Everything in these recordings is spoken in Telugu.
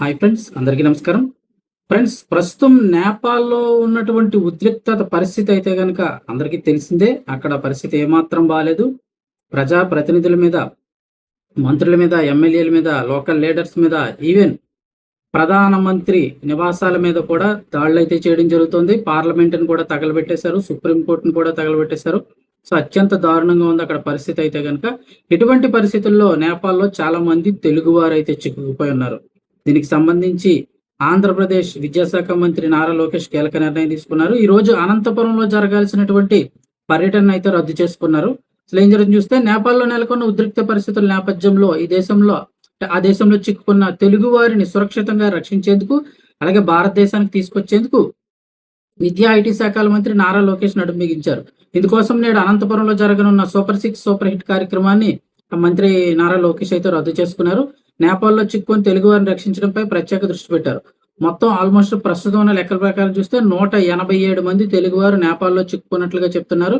హాయ్ ఫ్రెండ్స్ అందరికీ నమస్కారం. ఫ్రెండ్స్ ప్రస్తుతం నేపాల్లో ఉన్నటువంటి ఉద్రిక్తత పరిస్థితి అయితే కనుక అందరికీ తెలిసిందే. అక్కడ పరిస్థితి ఏమాత్రం బాగాలేదు ప్రజా ప్రతినిధుల మీద మంత్రుల మీద ఎమ్మెల్యేల మీద లోకల్ లీడర్స్ మీద ఈవెన్ ప్రధానమంత్రి నివాసాల మీద కూడా దాడులు అయితే చేయడం జరుగుతుంది. పార్లమెంట్ని కూడా తగలబెట్టేశారు. సుప్రీంకోర్టును కూడా తగలబెట్టేశారు. సో అత్యంత దారుణంగా ఉంది అక్కడ పరిస్థితి అయితే కనుక ఇటువంటి పరిస్థితుల్లో నేపాల్లో చాలా మంది తెలుగువారు అయితే చిక్కుకుపోయి ఉన్నారు. దీనికి సంబంధించి ఆంధ్రప్రదేశ్ విద్యాశాఖ మంత్రి నారా లోకేష్ కీలక నిర్ణయం తీసుకున్నారు. ఈ రోజు అనంతపురంలో జరగాల్సినటువంటి పర్యటన అయితే రద్దు చేసుకున్నారు. అసలు ఏం జరిగింది చూస్తే నేపాల్లో నెలకొన్న ఉద్రిక్త పరిస్థితుల నేపథ్యంలో ఈ దేశంలో ఆ దేశంలో చిక్కుకున్న తెలుగు వారిని సురక్షితంగా రక్షించేందుకు అలాగే భారతదేశానికి తీసుకొచ్చేందుకు విద్యా ఐటీ శాఖల మంత్రి నారా లోకేష్ నడుం బిగించారు. ఇందుకోసం నేడు అనంతపురంలో జరగనున్న సూపర్ సిక్స్ సూపర్ హిట్ కార్యక్రమాన్ని మంత్రి నారా లోకేష్ అయితే రద్దు చేసుకున్నారు. నేపాల్లో చిక్కుకొని తెలుగు వారిని రక్షించడంపై ప్రత్యేక దృష్టి పెట్టారు. మొత్తం ఆల్మోస్ట్ ప్రస్తుతం ఉన్న లెక్కల ప్రకారం చూస్తే నూట ఎనభై ఏడు మంది తెలుగువారు నేపాల్లో చిక్కుకున్నట్లుగా చెప్తున్నారు.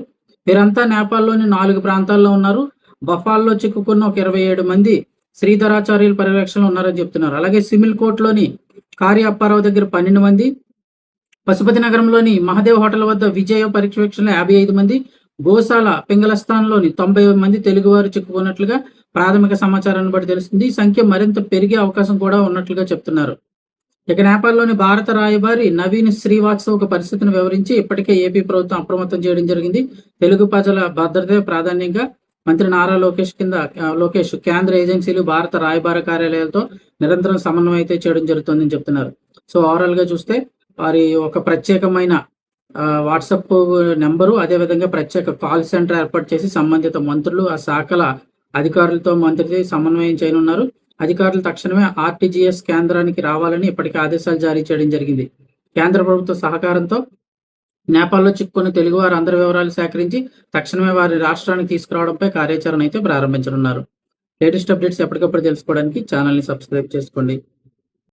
వీరంతా నేపాల్లోని నాలుగు ప్రాంతాల్లో ఉన్నారు. బఫాల్లో చిక్కుకున్న ఒక ఇరవై ఏడు మంది శ్రీధరాచార్యుల పర్యవేక్షణలో ఉన్నారని చెప్తున్నారు. అలాగే సిమిల్ కోట్లోని కారి అప్పారావు దగ్గర పన్నెండు మంది పశుపతి నగరంలోని మహదేవ్ హోటల్ వద్ద విజయ పర్యవేక్షణలో యాభై ఐదు మంది గోశాల పింగళస్థాన్లోని తొంభై మంది తెలుగువారు చిక్కుకున్నట్లుగా ప్రాథమిక సమాచారాన్ని బట్టి తెలుస్తుంది. ఈ సంఖ్య మరింత పెరిగే అవకాశం కూడా ఉన్నట్లుగా చెప్తున్నారు. ఇక నేపాల్లోని భారత రాయబారి నవీన్ శ్రీవాత్సవ్ ఒక పరిస్థితిని వివరించి ఇప్పటికే ఏపీ ప్రభుత్వం అప్రమత్తం చేయడం జరిగింది. తెలుగు ప్రజల భద్రతే ప్రాధాన్యంగా మంత్రి నారా లోకేష్ కింద లోకేష్ కేంద్ర ఏజెన్సీలు భారత రాయబార కార్యాలయాలతో నిరంతరం సమన్వయం అయితే చేయడం జరుగుతుందని చెప్తున్నారు. సో ఓవరాల్గా చూస్తే వారి ఒక ప్రత్యేకమైన వాట్సాప్ నెంబరు అదేవిధంగా ప్రత్యేక కాల్ సెంటర్ ఏర్పాటు చేసి సంబంధిత మంత్రులు ఆ శాఖల అధికారులతో మంత్రి సమన్వయం చేయనున్నారు. అధికారులు తక్షణమే ఆర్టీజీఎస్ కేంద్రానికి రావాలని ఇప్పటికే ఆదేశాలు జారీ చేయడం జరిగింది. కేంద్ర ప్రభుత్వ సహకారంతో నేపాల్లో చిక్కుకున్న తెలుగువారు అందరి వివరాలు సేకరించి తక్షణమే వారి రాష్ట్రానికి తీసుకురావడంపై కార్యాచరణ అయితే ప్రారంభించనున్నారు. లేటెస్ట్ అప్డేట్స్ ఎప్పటికప్పుడు తెలుసుకోవడానికి ఛానల్ని సబ్స్క్రైబ్ చేసుకోండి.